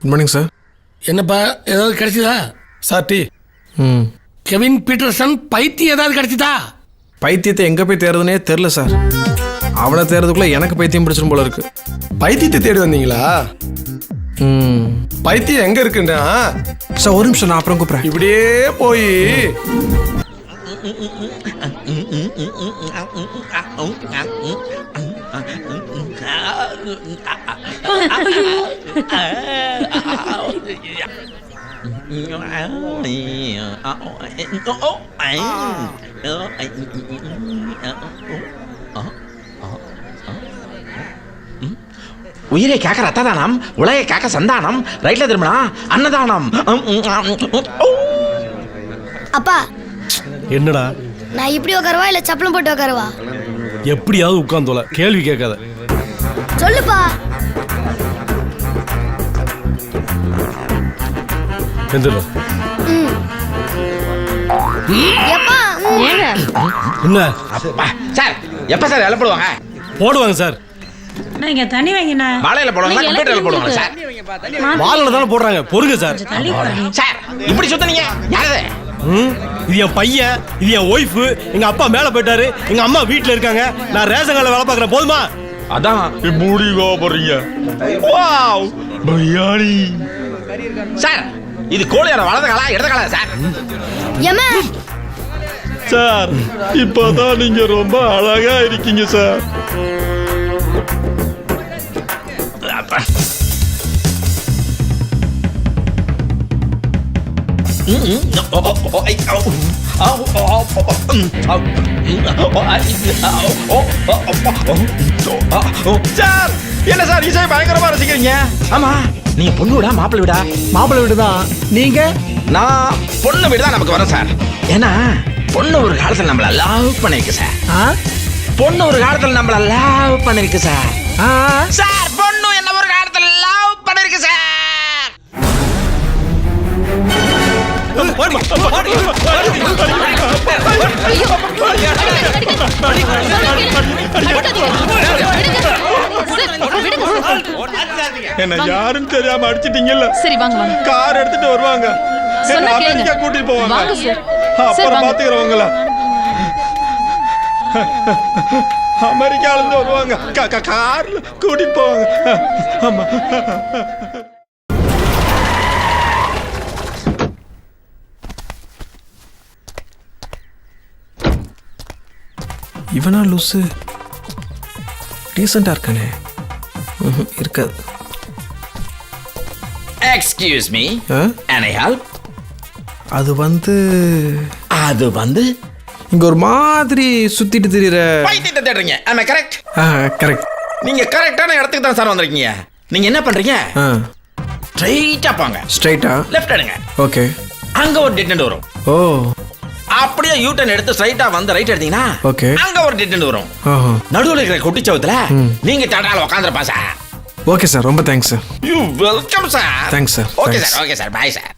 Good morning sir என்னப்பா ஏதாவது கிடைச்சதா சார் டீ ம் கெவின் பீட்டர்சன் பைத்தியம் ஏதாவது கிடைச்சதா பைத்தியத்தை எங்கே போய் தேடுறதுனே தெரில சார் அவனை தேடுறதுக்குள்ள எனக்கு பைத்தியம் பிடிச்சிரும் போல இருக்கு பைத்தியத்தை தேடி வந்தீங்களா ம் பைத்தியம் எங்க இருக்குன்னா சார் ஒரு நிமிஷம் நான் அப்புறம் கூப்பிட்றேன் இப்படியே போய் உயிரை காக்க ரத்ததானம் உலகை காக்க சந்தானம் ரைட்ல திரும்பினா அன்னதானம். அப்பா. என்னடா? நான் இப்படி உட்காரவா இல்ல சப்பளம் போட்டு உட்காரவா? எப்படியாவது உட்காந்தோல கேள்வி கேட்காத. சொல்லுப்பா. எந்திரா எப்பா ம். என்ன? அப்பா. சார் எப்ப சார் இலை போடுவாங்க? போடுவாங்க சார். நான் இங்க தண்ணி வைங்கண்ணா. வாழையில போடுவாங்களா? நீங்க கம்ப்யூட்டர்ல போடுவாங்க சார்? வாலில் தானே போடுறாங்க? பொறுங்க சார். சார் இப்படி சுத்தனீங்க யாரது ம்? இது என் பையன் இது என் ஒய்ஃபு எங்க அப்பா மேல போயிட்டாரு எங்க அம்மா வீட்ல இருக்காங்க. நான் ரேஷன் கடையில் வேலை பார்க்குறேன் போதுமா? அதான். மூடி கோபப்படுறீங்க வாவ். பிரியாணி. சார் இது கோழியோட வலது காலா இடது காலா சார். ஏம்மா? சார் இப்போதான் நீங்க ரொம்ப அழகா இருக்கீங்க சார். சார் என்ன சார் இசை பயங்கரமா ரசிக்கிறீங்க? ஆமா நீங்க பொண்ணு விடா மாப்பிள்ளை விடா? மாப்பிள்ளை வீடு தான். நீங்கள் நான் பொண்ணு வீடு தான் நமக்கு வரும் சார். ஏன்னா பொண்ணு ஒரு காலத்துல நம்மள லவ் பண்ணிருக்கு சார். ஆ? பொண்ணு ஒரு காலத்துல நம்மள லவ் பண்ணிருக்கு சார். ஆ? சார் பொண்ணு என்ன ஒரு காலத்துல லவ் பண்ணிருக்கு சார். என்ன யாருன்னு தெரியாம அடிச்சிட்டீங்கல்ல? சரி வாங்க கார் எடுத்துட்டு வருவாங்க. அமெரிக்கா கூட்டிட்டு போவாங்க? வாங்க சார். சார், அப்புறம் வாங்க. பாத்துக்கிறவங்கள? அமெரிக்கால இருந்து வருவாங்க. கா- கா- கார்ல கூட்டிட்டு போவாங்க. ஆமா. இவனா லூஸு டீசெண்டாக இருக்கானே. இருக்காது. எக்ஸ்கியூஸ் மீ ஐ ஹெல்ப் அது வந்து அது வந்து? இங்கே ஒரு மாதிரி சுற்றிட்டு திரியிற பைத்தியத்தை தேடுறீங்க. ஆமா கரெக்ட் கரெக்ட் நீங்க கரெக்டான இடத்துக்கு தான் சார் வந்திருக்கீங்க. நீங்க என்ன பண்றீங்க? ஸ்ட்ரைட்டா போங்க. ஸ்ட்ரைட்டா லெஃப்ட் எடுங்க. ஓகே அங்க ஒரு டெட் வரும். ஓ. அப்படியே யூ டர்ன் எடுத்து ஸ்ட்ரைட்டா வந்து ரைட் எடுத்தீங்கன்னா Okay. அங்க ஒரு டெட் வரும். நடுவுல இருக்கிற குட்டிச்சவத்துல நீங்க தடால உட்காந்துருப்பா சார். ஓகே சார் ரொம்ப thanks sir you welcome sir Thanks, sir. Okay. Sir okay sir bye sir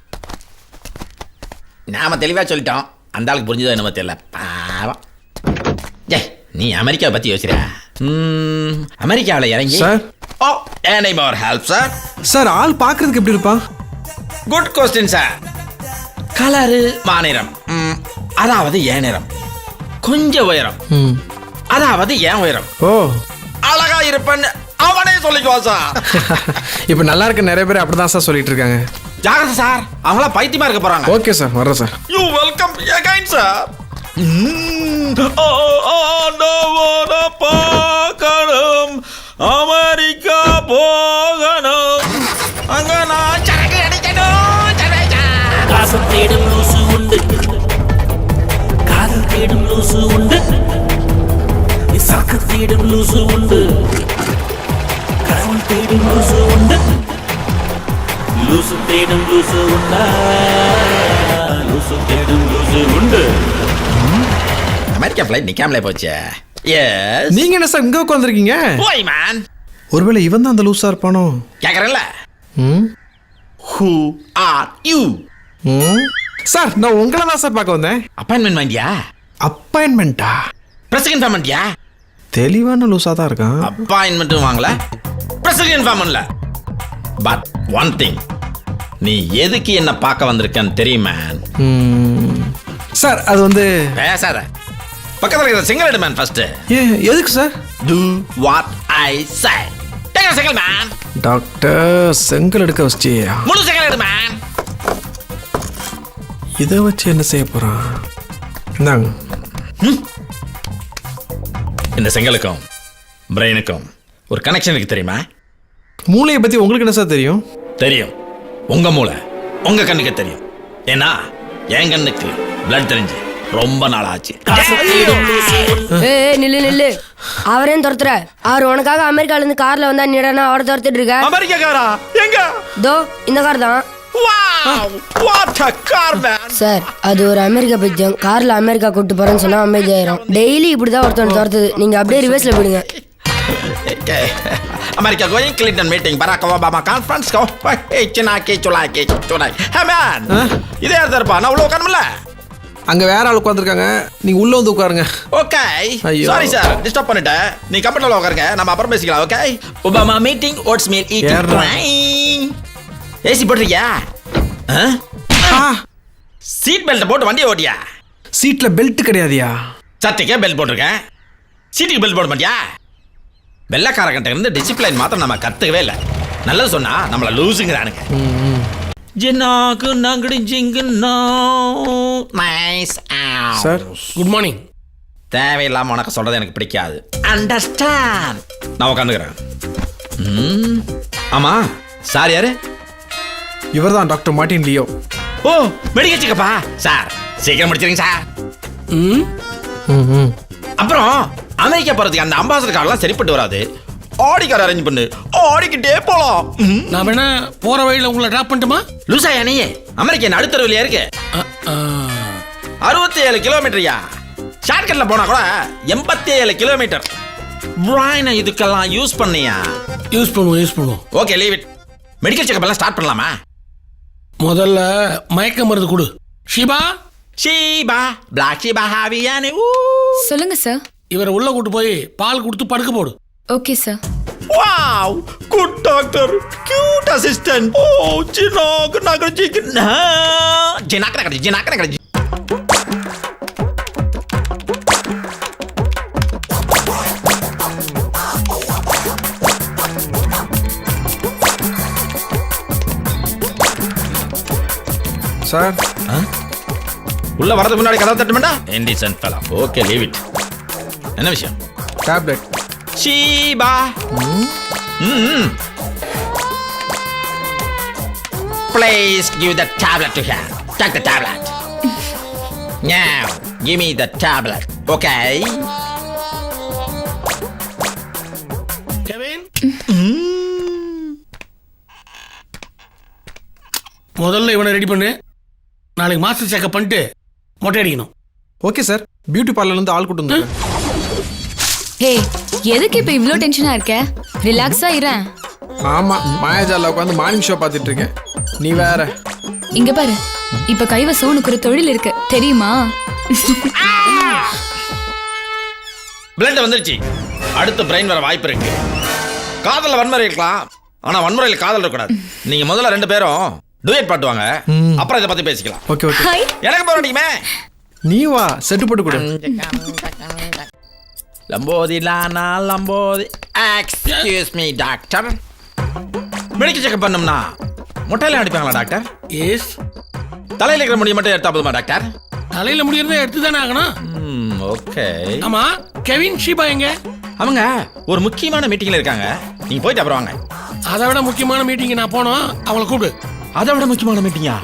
நாம தெளிவா சொல்லிட்டோம். அந்த ஆளுக்கு புரிஞ்சதோ என்னமோ தெரியல. பாவம். ஏ நீ அமெரிக்காவை பத்தி யோசிக்கிற அமெரிக்காவுல இறங்கி Sir? Oh any more help sir sir ஆள் பார்க்கறதுக்கு எப்படி இருப்பான்? குட் கொஸ்டின் சார் கலரு மாநிறம் ம், அதாவது ஏன் நிறம்? கொஞ்சம் உயரம். ம். அதாவது ஏன் உயரம்? ஓ. அழகா இருப்பேன்னு அவனே சொல்லிக்குவான் சார். இப்போ நல்லா இருக்க நிறைய பேர் அப்படி தான் சார் சொல்லிட்டு இருக்காங்க. ஜாகிரதை சார் அவங்களாம் பைத்தியமா இருக்க போறாங்க. ஓகே சார் வர்றேன் sir. You welcome again sir பார்க்கணும். அமெரிக்கா போகணும். அங்க நான் சரக்கு அடிக்கணும் சரக்கு. லூசு உண்டு. சாக்கு தேடும் லூசு உண்டு. கடவுள் தேடும் லூசு உண்டு. லூசு தேடும் லூசு உண்டா? லூசு தேடும் லூசு உண்டு. அமெரிக்கா ஃப்ளைட் நிக்காமலே போச்சு. எஸ் நீங்க என்ன சார் இங்க உட்காந்துருக்கீங்க போய் மேன் ஒருவேளை இவன் தான் அந்த லூஸா இருப்பானோ? கேக்குறேன்ல. ம்? ஹூ ஆர் யூ சார் நான் உங்களை தான் சார் பார்க்க வந்தேன். அப்பாயின்மெண்ட் வாங்கியா அப்பாயின்மெண்ட்டா பிரஸ் இன்ஃபார்ம் பண்ணியா தெளிவான லூஸாக தான் இருக்கான். அப்பாயின்மெண்ட்டும் வாங்கல. பிரஸ் இன்ஃபார்ம் பண்ணல. பட் ஒன் திங் நீ எதுக்கு என்ன பார்க்க வந்திருக்கன்னு தெரியுமா? சார் அது வந்து பேசாத. பக்கத்துல இருக்கிற சிங்கிள் எடு மேன் ஃபர்ஸ்ட் ஏ எதுக்கு sir? Do what I say take single man doctor செங்கல் எடுக்க வச்சியா முழு சிங்கிள் எடு மேன் இதை வச்சு என்ன செய்ய போறான்? இந்தாங்க. இந்த செங்கலுக்கும் பிரெயினுக்கும் ஒரு கனெக்ஷன் இருக்கு தெரியுமா? மூளையை பத்தி உங்களுக்கு என்ன சார் தெரியும்? தெரியும். உங்க மூளை உங்க கண்ணுக்கு தெரியும். ஏன்னா என் கண்ணுக்கு பிளட் தெரிஞ்சு ரொம்ப நாள் ஆச்சு. ஏய் நில்லு நில்லு. அவரையும் துரத்துற? அவர் உனக்காக அமெரிக்கால இருந்து கார்ல வந்தா நீடனா அவரை துரத்துட்டு இருக்க? அமெரிக்காக்காரா எங்க? தோ இந்த கார் தான். Wow what a car man sir அது ஒரு அமெரிக்கா பைத்தியம் கார்ல அமெரிக்கா கூட்டு போறேன்னு சொன்னா அமைதியாயிரும். டெய்லி இப்படிதான் ஒருத்தன் துரத்துது. நீங்க அப்படியே ரிவர்ஸ்ல போயிடுங்க. America going Clinton meeting Barack Obama conference go சினாக்கி சுலாக்கி சுனாய் ஹே மேன் இதே இடத்துல இருப்பா நான் உள்ள உட்காரமில்ல அங்க வேற ஆள் உட்காந்துருக்காங்க நீங்க உள்ள வந்து உட்காருங்க. ஓகே ஐயோ. சாரி சார் டிஸ்டர்ப் பண்ணிட்டேன். நீ கம்ப்யூட்டர்ல உட்காருங்க. நம்ம அப்புறம் பேசிக்கலாம் okay Obama meeting oats meal. Eating AC போட்டிருக்கியா? Seat belt போட்டு வண்டியை ஓட்டியா? சீட்ல பெல்ட் கிடையாதியா? சட்டைக்கே பெல்ட் போட்டிருக்கேன். சீட்டுக்கு பெல்ட் போட மாட்டியா? வெள்ளக்காரங்கிட்ட இருந்து டிசிப்ளின் மாத்திரம் நம்ம கத்துக்கவே இல்லை. நல்லது சொன்னா நம்மள லூசுங்கிறானுங்க ஜின்னாக்கு நங்கடி ஜிங்குன்னா நைஸ் சார் குட் மார்னிங் தேவையில்லாம உனக்கு சொல்றது எனக்கு பிடிக்காது. அண்டர்ஸ்டாண்ட் நான் உட்காந்துக்கிறேன் ஆமா. சார் யாரு? இவர்தான் டாக்டர் மார்ட்டின் லியோ. ஓ மெடிக்கல் செக்கப்பா சார் சீக்கிரம் முடிச்சிருங்க சார். ம்? ம். அப்புறம் அமெரிக்கா போறதுக்கு அந்த அம்பாசடர் கார்லாம் சரிப்பட்டு வராது. ஆடி கார் அரேஞ்ச் பண்ணு. ஆடிக்கிட்டே போலாம். நான் வேணா போற வழியில உங்களை டிராப் பண்ணட்டுமா? லூசா யானையே அமெரிக்கா நடுத்தருவிலையா இருக்கு. அ, ஆ. அறுபத்தி ஏழு கிலோமீட்டர்யா? ஷார்ட்கட்ல போனா கூட எண்பத்தி ஏழு கிலோமீட்டர் பிராயினை இதுக்கெல்லாம் யூஸ் பண்ணியா? யூஸ் பண்ணுவோம் யூஸ் பண்ணுவோம். Okay leave it medical checkup எல்லாம் ஸ்டார்ட் பண்ணலாமா? முதல்ல மயக்க மருந்து கொடு. ஷிபா? ஷீபா பிளாக் ஷீபா ஹாவியானே ஊ சொல்லுங்க சார் இவரை உள்ள கூட்டு போய் பால் கொடுத்து படுக்க போடு. Okay sir wow good doctor cute assistant oh சின்னாக்கு நகர் சிக்கன் ஜினாக்கன கடை ஜினாக்கன சார். உள்ள வரதுக்கு முன்னாடி கதவை தட்டுமெண்டா indecent fellow okay leave it என்ன விஷயம்? டேப்லெட் ஷீபா. ம். Please give the tablet to her. Take the tablet. Now, give me the tablet. Okay? Kevin முதல்ல இவனை ரெடி பண்ணு. நாளைக்கு மாஸ்டர் செக்அப் பண்ணிட்டு மொட்டை அடிக்கணும். ஓகே சார் பியூட்டி பார்லர்ல இருந்து ஆள் கூட்டு வந்து ஹே எதுக்கு இப்ப இவ்ளோ டென்ஷனா இருக்க? ரிலாக்ஸா இரேன் ஆமா மாயாஜால உட்காந்து மார்னிங் ஷோ பார்த்துட்டு இருக்கேன். நீ வேற. இங்க பாரு. இப்ப கைவசம் ஒரு தொழில் இருக்கு. தெரியுமா? பிளட் வந்துருச்சு. அடுத்து பிரெயின் வர வாய்ப்பு இருக்கு. காதல்ல வன்முறை இருக்கலாம். ஆனா வன்முறையில் காதல் இருக்கக்கூடாது. நீங்க முதல்ல ரெண்டு பேரும் டூயட் பாட்டுவாங்க அப்புறம் இதை பத்தி பேசிக்கலாம். Okay okay. ஹாய். எனக்கு போற அடிக்குமே. நீ வா செட்டு போட்டு கொடு. லம்போதி லானா லம்போதி. Excuse me doctor medical checkup பண்ணோம்னா முட்டையில அடிப்பாங்களா டாக்டர் எஸ் தலையில இருக்கிற முடி மட்டும் எடுத்தா போதுமா டாக்டர் தலையில முடியறத எடுத்து தானே ஆகணும் ஓகே ஆமா கெவின் ஷிபா எங்க? அவங்க ஒரு முக்கியமான மீட்டிங்ல இருக்காங்க. நீங்க போயிட்டு அப்புறம் வாங்க. அதை விட முக்கியமான மீட்டிங் நான் போனோம். அவளை கூப்பிடு. அதை விட முக்கியமான மீட்டிங்கா?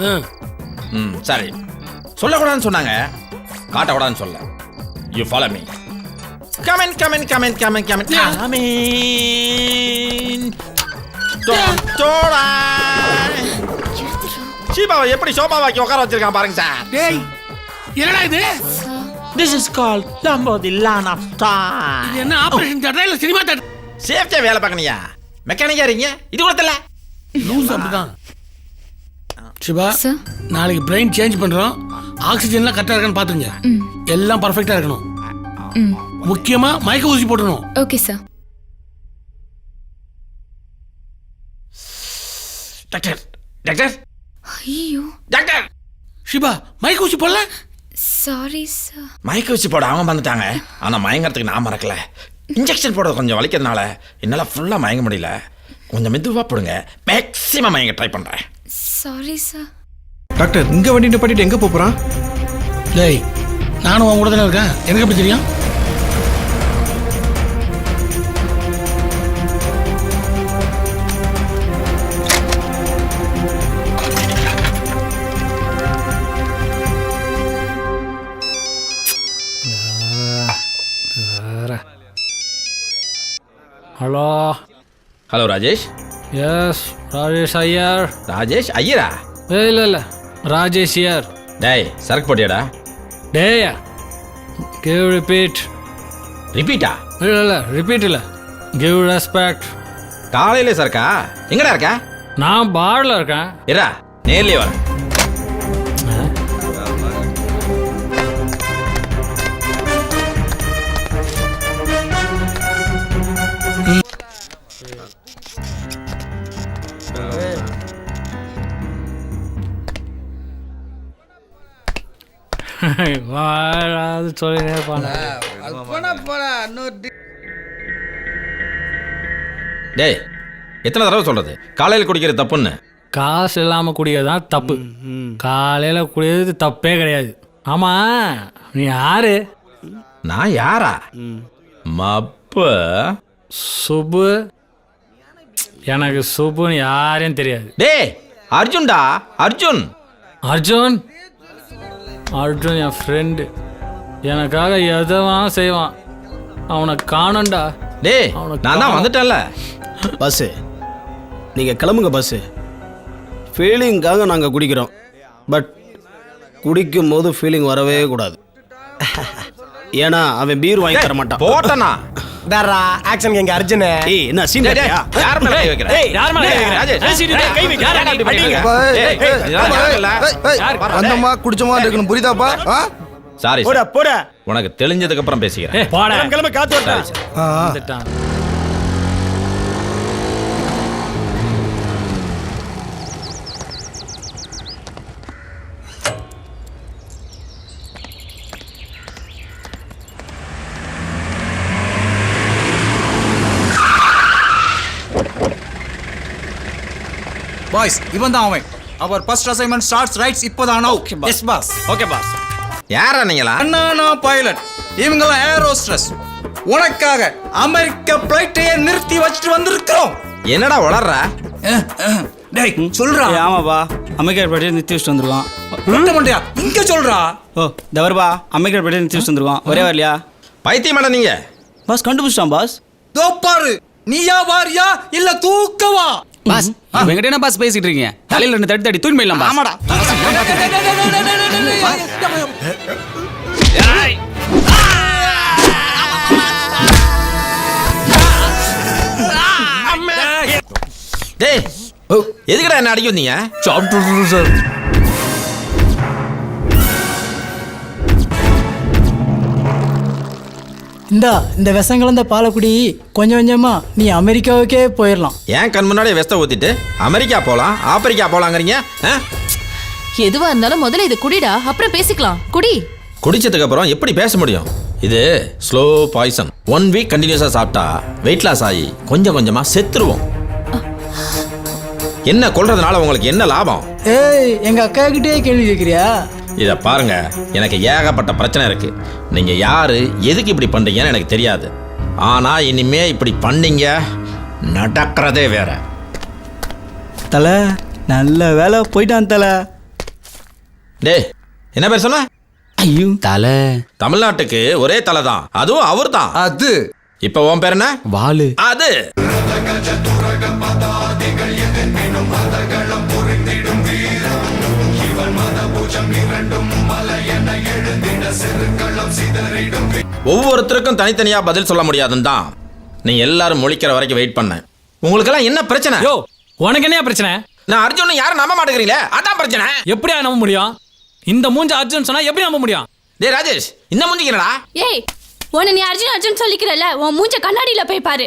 ம். சரி. சொல்லக்கூடாதுன்னு சொன்னாங்க. காட்டக்கூடாதுன்னு சொல்ல. You follow me comment comment comment comment comment. Comment Toda சீபாவை எப்படி சோபாவாக்கி உட்கார வச்சிருக்கான் பாருங்க சார். டேய் என்னடா இது? திஸ் இஸ் கால் லம்போதி லான் ஆஃப் இது டைம் என்ன ஆபரேஷன் தேட்டரா இல்ல சினிமா தேட்டர் சேஃப்டியா வேலை பார்க்கணியா மெக்கானிக்கா இருக்கீங்க? இது கூட தெரியல. லூஸ் அப்படிதான். சிவா சார் நாளைக்கு பிரெயின் சேஞ்ச் பண்றோம். ஆக்சிஜன்லாம் கரெக்டா இருக்கான்னு பாத்துங்க எல்லாம் பர்ஃபெக்ட்டா இருக்கணும். ம். முக்கியமா மயக்க ஊசி போடணும் ஓகே சார் டாக்டர் டாக்டர் ஐயோ. டாக்டர் ஷிபா மைக் ஊசி போடல? சாரி சார் மயக்க வச்சு போட அவங்க வந்துட்டாங்க ஆனா மயங்கறதுக்கு நான் மறக்கல. இன்ஜெக்ஷன் போட கொஞ்சம் வலிக்கிறதுனால என்னால ஃபுல்லா மயங்க முடியல. கொஞ்சம் மெதுவா போடுங்க. மேக்ஸிமம் மயங்க ட்ரை பண்றேன். சாரி சார் டாக்டர் இங்க வண்டி நிப்பாட்டிட்டு எங்க போறான்? டேய் நானும் உன் கூட தானே இருக்கேன். எனக்கு எப்படி தெரியும்? Hello. Hello Rajesh. Yes Rajesh Iyer Rajesh ஐயரா இல்லை இல்லை ராஜேஷ் ஐயர் டேய் சரக்கு போட்டியாடா? டேயா கிவ் ரிப்பீட் ரிப்பீட்டா இல்லை இல்லை ரிப்பீட் இல்லை கிவ் ரெஸ்பெக்ட் காலையில சரக்கா? எங்கடா இருக்க? நான் பாரில் இருக்கேன். இரா நேர்லயே வரேன் வாழாது சொல்லினே இருப்பானே டேய் எத்தனை தடவை சொல்றது? காலையில் குடிக்கிற தப்புன்னு. காசு இல்லாமல் குடிக்கிறது தான் தப்பு காலையில் குடிக்கிறது தப்பே கிடையாது. ஆமாம் நீ யாரு? நான் யாரா? மப்ப. சுப்பு. எனக்கு சுப்புன்னு யாரையும் தெரியாது. டேய் அர்ஜுன்டா அர்ஜுன். அர்ஜுன்? அர்ஜுன் என் ஃப்ரெண்டு எனக்காக எதவான் செய்வான். அவனை காணோண்டா டேய் அவனுக்கு நான் தான் வந்துட்டேன்ல. பஸ்ஸு. நீங்கள் கிளம்புங்க பஸ்ஸு. ஃபீலிங்காக நாங்கள் குடிக்கிறோம். பட் குடிக்கும் போது ஃபீலிங் வரவே கூடாது. ஏன்னா அவன் பீர் வாங்கி தர மாட்டான் போட்டனா டரா ஆக்ஷன் எங்க அர்ஜுனே ஏய் என்ன சீன் டேய், டேய், யார் மேல கை வைக்கிற? ஏய், யார் மேல கை வைக்கிற? ராஜேஷ், ஏய், சீனு, டேய், கை வைக்க. யார் அப்படி நியாயம் இல்ல. வந்தமா குடிச்சமா இருக்கணும் புரியுதாப்பா சாரி போடா சார். போடா உனக்கு தெளிஞ்சதுக்கு அப்புறம் பேசிக்கிறேன் ஏய், போடா கிளம்ப காத்து சார். வந்துட்டான் பாய்ஸ் இவன் தான் அவன். அவர் ஃபர்ஸ்ட் அசைன்மெண்ட் ஸ்டார்ட்ஸ் ரைட்ஸ் இப்போதானோ? எஸ் பாஸ் ஓகே பாஸ் யாரா நீங்களா? அண்ணா நான் பைலட் இவங்கெல்லாம் ஏர் ஹோஸ்டஸ் உனக்காக அமெரிக்க பிளைட்டையே நிறுத்தி வச்சுட்டு வந்திருக்கிறோம். என்னடா வளர்ற டேய் சொல்றா. ஆமாப்பா. அமெரிக்கா படி நிறுத்தி வச்சுட்டு வந்துருக்கோம். முட்டை மண்டையா? இங்க சொல்றா. ஓ தவறுபா அமெரிக்கா படி நிறுத்தி வச்சுட்டு வந்துருக்கோம் ஒரே வரலையா? பைத்தியம் மேடம் நீங்க. பாஸ் கண்டுபிடிச்சிட்டான் பாஸ் தோ பாரு. நீயா வாரியா இல்ல தூக்கவா? பாஸ். எங்கிட்ட என்ன பாஸ் பேசிட்டு இருக்கீங்க? தலையில ரெண்டு தட்டி தட்டி தூய்மை இல்லாம ஆமாடா. டேய் எதுக்குடா என்ன அடிக்க வந்தீங்க? சார். இந்தா இந்த விஷம் கலந்த பாலக்குடி கொஞ்சம் கொஞ்சமா நீ அமெரிக்காவுக்கே போயிடலாம் ஏன் கண் முன்னாடி வெஸ்ட ஊத்திட்டு? அமெரிக்கா போலாம் ஆப்பிரிக்கா போலாங்கிறீங்க? ஆ? எதுவா இருந்தாலும் முதல்ல இது குடிடா அப்புறம் பேசிக்கலாம். குடி. குடிச்சதுக்கு அப்புறம் எப்படி பேச முடியும்? இது ஸ்லோ பாய்சன். ஒன் வீக் கண்டினியூஸா சாப்பிட்டா வெயிட் லாஸ் ஆகி கொஞ்சம் கொஞ்சமா செத்துருவோம். என்ன கொல்றதுனால உங்களுக்கு என்ன லாபம்? ஏய் எங்க அக்கா கிட்டே கேள்வி கேட்குறியா இத பாருங்க. எனக்கு ஏகப்பட்ட பிரச்சனை இருக்கு. நீங்க யாரு எதுக்கு இப்படி பண்றீங்கன்னு எனக்கு தெரியாது. ஆனா இனிமே இப்படி பண்ணீங்க நடக்கிறதே வேற. தலை நல்ல வேலை போயிட்டான் தலை. டேய் என்ன பேர் சொன்ன? ஐயோ. தலை. தமிழ்நாட்டுக்கு ஒரே தலை தான். அதுவும் அவர் தான். அது. இப்ப உன் பேர் என்ன? வாலு. அது. ஒவ்வொருத்தருக்கும் தனித்தனியா பதில் சொல்ல முடியாதுன்னு தான் நீங்க எல்லாரும் முழிக்கிற வரைக்கும் வெயிட் பண்ணேன் உங்களுக்கெல்லாம் என்ன பிரச்சனை? யோ உனக்கு என்ன பிரச்சனை? நான் அர்ஜுன் யாரும் நம்ப மாட்டேங்கிறீங்களே? அதான் பிரச்சனை. எப்படியா நம்ப முடியும்? இந்த மூஞ்ச அர்ஜுன் சொன்னா எப்படி நம்ப முடியும்? டேய் ராஜேஷ் இந்த மூஞ்சிக்கிறடா. ஏய் உன்னை நீ அர்ஜுன் அர்ஜுன் சொல்லிக்கிறல்ல உன் மூஞ்ச கண்ணாடியில போய் பாரு.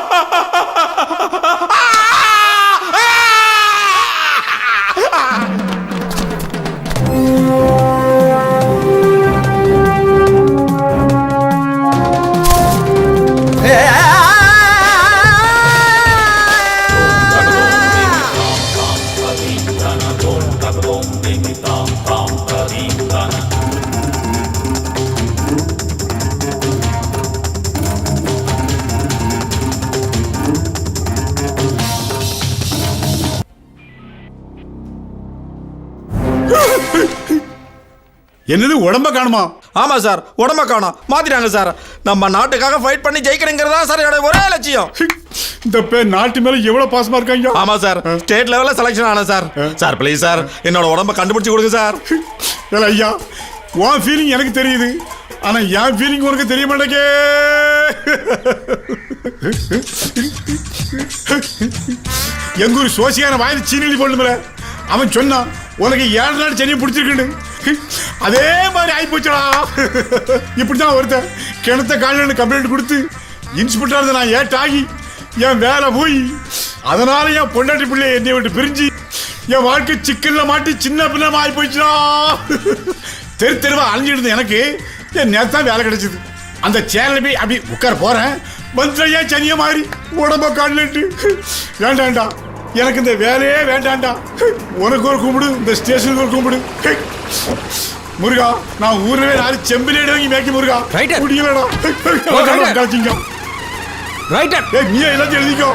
என்னது உடம்ப காணுமா? ஆமா சார் உடம்ப காணோம். மாத்திட்டாங்க சார். நம்ம நாட்டுக்காக ஃபைட் பண்ணி ஜெயிக்கணுங்கிறதா சார் என்னோட ஒரே லட்சியம். இந்த பேர் நாட்டு மேல எவ்வளவு பாசமா இருக்காங்க? ஆமா சார் ஸ்டேட் லெவல்ல செலக்ஷன் ஆன சார். சார் ப்ளீஸ் சார் என்னோட உடம்ப கண்டுபிடிச்சு கொடுங்க சார். ஐயா உன் ஃபீலிங் எனக்கு தெரியுது. ஆனா என் ஃபீலிங் உனக்கு தெரிய மாட்டேங்க எங்க ஒரு சோசியான வாயில் சீனி போடணும்ல. அவன் சொன்னான் உனக்கு ஏழு நாள் சென்னை பிடிச்சிருக்குன்னு. அதே மாதிரி ஆகி போச்சுடா. இப்படிதான் ஒருத்தன் கிணத்த காலில் கம்ப்ளைண்ட் கொடுத்து இன்ஸ்பெக்டர் நான் ஏட்டாகி என் வேலை போய் அதனால என் பொண்டாட்டி பிள்ளை என்னை விட்டு பிரிஞ்சு என் வாழ்க்கை சிக்கல்ல மாட்டி சின்ன பின்னமா ஆகி போச்சுடா தெரு தெருவா அலைஞ்சிட்டு எனக்கு என் நேரம் தான் வேலை கிடைச்சது. அந்த சேனல் போய் அப்படி உட்கார போறேன். மந்திரையா சனிய மாதிரி உடம்ப காலிட்டு வேண்டாம்டா எனக்கு இந்த வேலையே வேண்டாம்டா உனக்கு ஒரு கும்பிடு இந்த ஸ்டேஷனுக்கு ஒரு கும்பிடு. முருகா நான் ஊரவே நாலு செம்பிலேடு வாங்கி மேய்க்க முருகா Right. முடியலடா right. கழிச்சிங்க ரைட்டர் ஏய் நீ எல்லாத்தையும் எழுதிக்கோ